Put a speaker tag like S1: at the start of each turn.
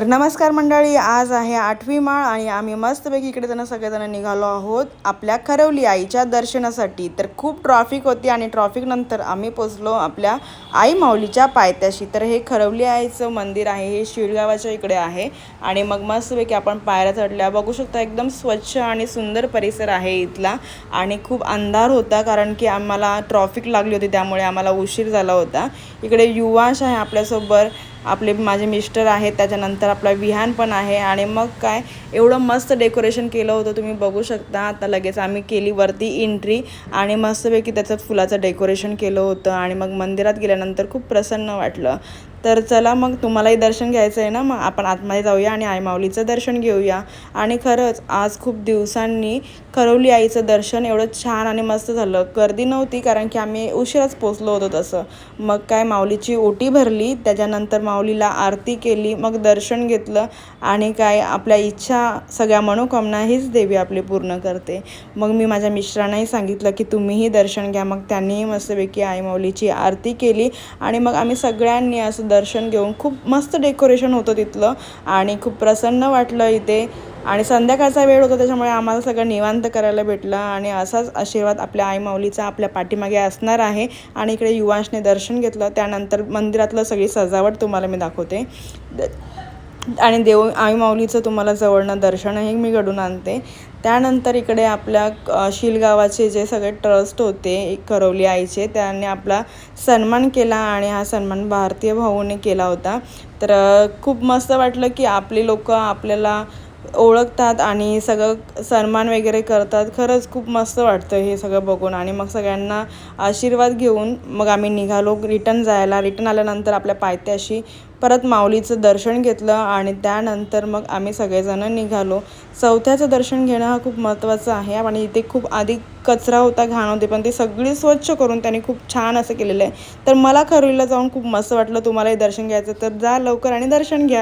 S1: तर नमस्कार मंडळी आज आहे आठवी माळ आणि आम्ही मस्तपैकी इकडे त्यांना सगळेजण निघालो आहोत आपल्या खरवली आईच्या दर्शनासाठी. तर खूप ट्रॉफिक होती आणि ट्रॉफिक नंतर आम्ही पोचलो आपल्या आई माऊलीच्या पायथ्याशी. तर हे खरवली आईचं मंदिर आहे हे शिळगावाच्या इकडे आहे आणि मग मस्तपैकी आपण पायऱ्या चढल्या. बघू शकता एकदम स्वच्छ आणि सुंदर परिसर आहे इथला आणि खूप अंधार होता कारण की आम्हाला ट्रॉफिक लागली होती त्यामुळे आम्हाला उशीर झाला होता. इकडे युवाश आहे आपल्यासोबत. आपले माझे मिस्टर आहेत त्याच्यानंतर आपला विहान पण आहे आणि मग काय एवढं मस्त डेकोरेशन केलं होतं तुम्ही बघू शकता. आता लगेच आम्ही केली वरती एंट्री आणि मस्तपैकी त्याचं फुलाचं डेकोरेशन केलं होतं आणि मग मंदिरात गेल्यानंतर खूप प्रसन्न वाटलं. तर चला मग तुम्हालाही दर्शन घ्यायचं आहे ना मग आपण आतमध्ये जाऊया आणि आई माऊलीचं दर्शन घेऊया. आणि खरंच आज खूप दिवसांनी खरवली आईचं दर्शन एवढं छान आणि मस्त झालं. गर्दी नव्हती कारण की आम्ही उशिराच पोचलो होतो तसं. मग काय माऊलीची ओटी भरली त्याच्यानंतर माऊलीला आरती केली मग दर्शन घेतलं आणि काय आपल्या इच्छा सगळ्या मनोकामना हीच देवी आपली पूर्ण करते. मग मी माझ्या मिश्रांनाही सांगितलं की तुम्हीही दर्शन घ्या. मग त्यांनीही मस्तपैकी आई माऊलीची आरती केली आणि मग आम्ही सगळ्यांनी असं दर्शन घेऊन खूप मस्त डेकोरेशन होतं तिथलं आणि खूप प्रसन्न वाटलं इथे. आणि संध्याकाळचा वेळ होता त्याच्यामुळे आम्हाला सगळं निवांत करायला भेटलं आणि असाच आशीर्वाद आपल्या आई माऊलीचा आपल्या पाठीमागे असणार आहे. आणि इकडे युवांशने दर्शन घेतलं त्यानंतर मंदिरातलं सगळी सजावट तुम्हाला मी दाखवते. आणि देव आई माऊलीचं तुम्हाला जवळनं दर्शनही मी घडून आणते. त्यानंतर इकडे आपल्या शिलगावाचे जे सगळे ट्रस्ट होते एक करवली आईचे त्यांनी आपला सन्मान केला आणि हा सन्मान भारतीय भाऊने केला होता. तर खूप मस्त वाटलं की आपली लोक आपल्याला ओळखतात आणि सगळं सन्मान वगैरे करतात. खरंच खूप मस्त वाटतं हे सगळं बघून. आणि मग सगळ्यांना आशीर्वाद घेऊन मग आम्ही निघालो रिटर्न जायला. रिटर्न आल्यानंतर आपल्या पायथ्याशी परत माऊलीचं दर्शन घेतलं आणि त्यानंतर मग आम्ही सगळेजणं निघालो. चौथ्याचं दर्शन घेणं हा खूप महत्त्वाचं आहे आणि इथे खूप आधी कचरा होता घाण होते पण ते सगळी स्वच्छ करून त्यांनी खूप छान असं केलेलं आहे. तर मला खरुईला जाऊन खूप मस्त वाटलं तुम्हालाही दर्शन घ्यायचं तर जा लवकर आणि दर्शन घ्या.